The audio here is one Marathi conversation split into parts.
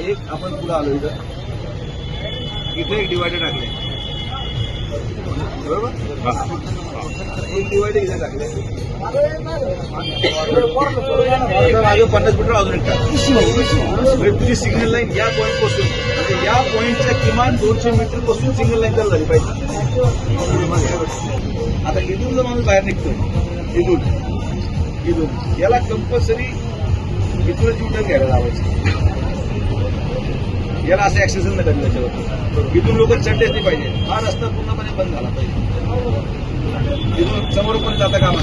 एक आपण पुढे आलो इथं. इथे एक डिवायडर टाकले बरोबर एक डिवायडर इथे टाकले मागे पन्नास मीटर अजून एक टाक. तुझी सिग्नल लाईन या पॉईंटपासून. म्हणजे या पॉईंटच्या किमान दोनशे मीटरपासून सिग्नल लाईन चालू झाली पाहिजे. आता इथून जर माणूस बाहेर निघतोय इथून इथून याला कंपल्सरी इथूनच युटर्न घ्यायला लावायचं. याला असं ऍक्सेस नाही कधी त्याच्यावर इथून लोक चढलेच नाही पाहिजे. हा रस्ता पूर्णपणे बंद झाला पाहिजे. इथून समोर पण जाता कामा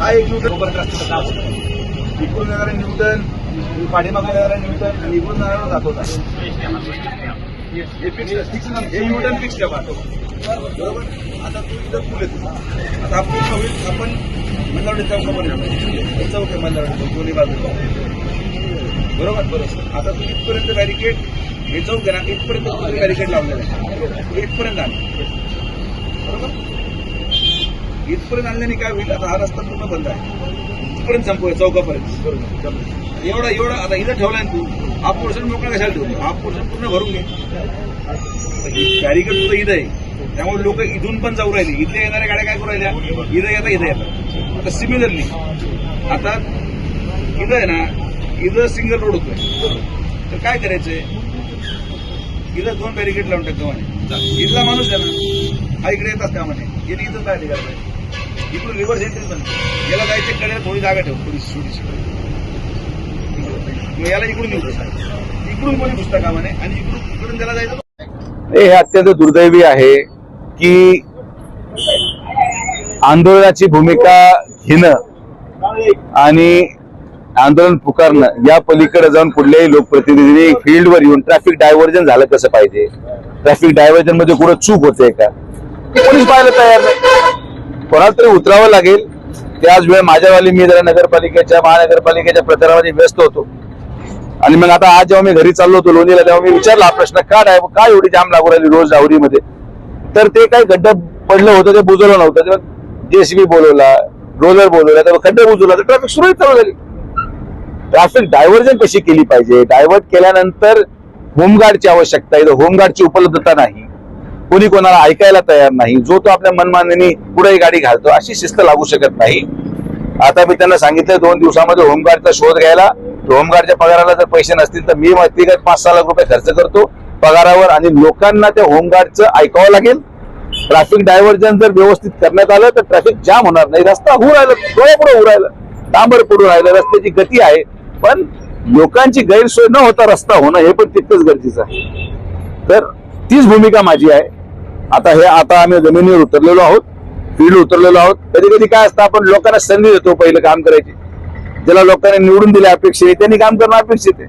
हा एक न्यूटन उभं रस्त्याचं काम असतं. इकडून येणारा न्यूटन पाठीमागून येणारा न्यूटन आणि इकडून जाणारा दाखवता हे फिक्स हे न्यूटन फिक्स ठेवा बरोबर? आता तू इथं पूल येतो आता आपण पूर्ण होईल आपण मंदावडी चौकामध्ये चौक आहे मंदावडी चौक दोन्ही बाजूला. बरोबर बरोबर. आता तुम्ही इथपर्यंत बॅरिकेड हे चौक आहे ना. इथपर्यंत तुम्ही बॅरिकेड लावलेलं आहे. इथपर्यंत आण. बरोबर? इथपर्यंत आणल्याने काय होईल? आता हा रस्ता पूर्ण बंद आहे. इथपर्यंत संपवूया चौकापर्यंत. बरोबर. एवढा एवढा आता इथं ठेवलाय ना तू. हा पोर्शन मोकळा कशाला ठेवतो हा पोर्शन पूर्ण भरून घे. बॅरिकेड तुझं इथं आहे. त्यामुळे लोक इथून पण जाऊ राहिले. इथल्या येणाऱ्या गाड्या काय करू राहिल्या? इथं येता इथं येतात आता सिमिलरली आता इथं आहे ना इथं सिंगल रोड होतोय. तर काय करायचंय? इथं दोन बॅरिकेड लावून टाकतो म्हणे इथला माणूस आहे ना हा इकडे येतात का म्हणे याने इथं काय करायचं इकडून रिव्हर्स एंट्री पण. याला जायचं कडे थोडी जागा ठेव पोलीस थोडीशी याला इकडून निघतो इकडून कोणी पुस्तक कामाने? आणि इकडून इकडून त्याला जायचं हे अत्यंत दुर्दैवी आहे की आंदोलनाची भूमिका घेणं आणि आंदोलन पुकारणं या पलीकडे जाऊन कुठल्याही लोकप्रतिनिधींनी फील्डवर येऊन ट्रॅफिक डायव्हर्जन झालं कसं पाहिजे? ट्रॅफिक डायव्हर्जनमध्ये कुठं चूक होते का? कोणीच पाहायला तयार नाही. कोणाला तरी उतरावं लागेल. त्याच वेळ माझ्यावाली मी जरा नगरपालिकेच्या महानगरपालिकेच्या प्रचारामध्ये व्यस्त होतो. आणि मग आता आज जेव्हा मी घरी चाललो होतो लोणीला तेव्हा मी विचारला हा प्रश्न का डाय काय एवढी जाम लागू राहिली रोज डावरीमध्ये तर ते काही खड्डा पडलं होतं ते बुजवलं नव्हतं. तेव्हा जेसीबी बोलवला रोलर बोलवला तेव्हा खड्डे बुजवला तर ट्रॅफिक सुरळीत चालू झाली. ट्रॅफिक डायव्हर्जन कशी केली पाहिजे? डायव्हर्ट केल्यानंतर होमगार्डची आवश्यकता आहे. होमगार्डची उपलब्धता नाही. कोणी कोणाला ऐकायला तयार नाही. जो तो आपल्या मनमानीने पुढे गाडी घालतो अशी शिस्त लागू शकत नाही. आता मी त्यांना सांगितलं दोन दिवसामध्ये होमगार्डचा शोध घ्यायला. होमगार्डच्या पगाराला जर पैसे नसतील तर मी व्यक्तिगत पाच सहा लाख रुपये खर्च करतो पगारावर आणि लोकांना त्या होमगार्डचं ऐकावं लागेल. ट्रॅफिक डायव्हर्जन जर व्यवस्थित करण्यात आलं तर ट्रॅफिक जाम होणार नाही. रस्ता होऊ राहिला डोळ्यापुढे होऊ राहिलं डांबर पडू राहिलं रस्त्याची गती आहे. पण लोकांची गैरसोय न होता रस्ता होणं हे पण तितकंच गरजेचं आहे. तर तीच भूमिका माझी आहे. आता हे आता आम्ही जमिनीवर उतरलेलो आहोत फील्ड उतरलेलो आहोत. कधी कधी काय असतं आपण लोकांना संधी देतो पहिलं काम करायची. ज्याला लोकांनी निवडून दिले अपेक्षित आहे त्यांनी काम करणं अपेक्षित आहे.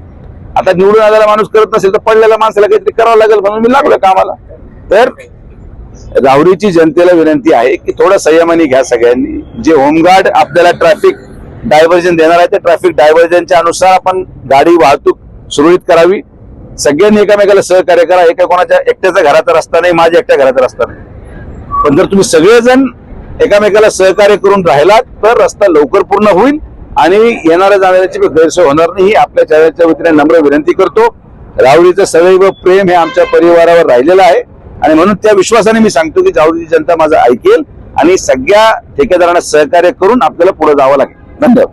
आता निवडून आलेला माणूस करत नसेल तर पडलेल्या माणसाला काहीतरी करावं लागेल म्हणून मी लागलो कामाला. तर राहुरीची जनतेला विनंती आहे की थोडं संयमाने घ्या सगळ्यांनी. जे होमगार्ड आपल्याला ट्रॅफिक डायव्हर्जन देणार आहे. त्या ट्रॅफिक डायव्हर्जनच्या अनुसार आपण गाडी वाहतूक सुरळीत करावी. सगळ्यांनी एकामेकाला सहकार्य करा. एका कोणाच्या एकट्याचा घराचा रस्ता नाही माझ्या एकट्या घराचा रस्ता नाही. पण जर तुम्ही सगळेजण एकामेकाला सहकार्य करून राहिलात तर रस्ता लवकर पूर्ण होईल आणि येणाऱ्या जाणाऱ्याची गैरसोय होणार नाही. ही आपल्या चॅनलच्या वतीने नम्र विनंती करतो. राहुरीचं सदैव प्रेम हे आमच्या परिवारावर राहिलेलं आहे. आणि म्हणून त्या विश्वासाने मी सांगतो की राहुरीची जनता माझं ऐकेल आणि सगळ्या ठेकेदारांना सहकार्य करून आपल्याला पुढे जावं लागेल. 等等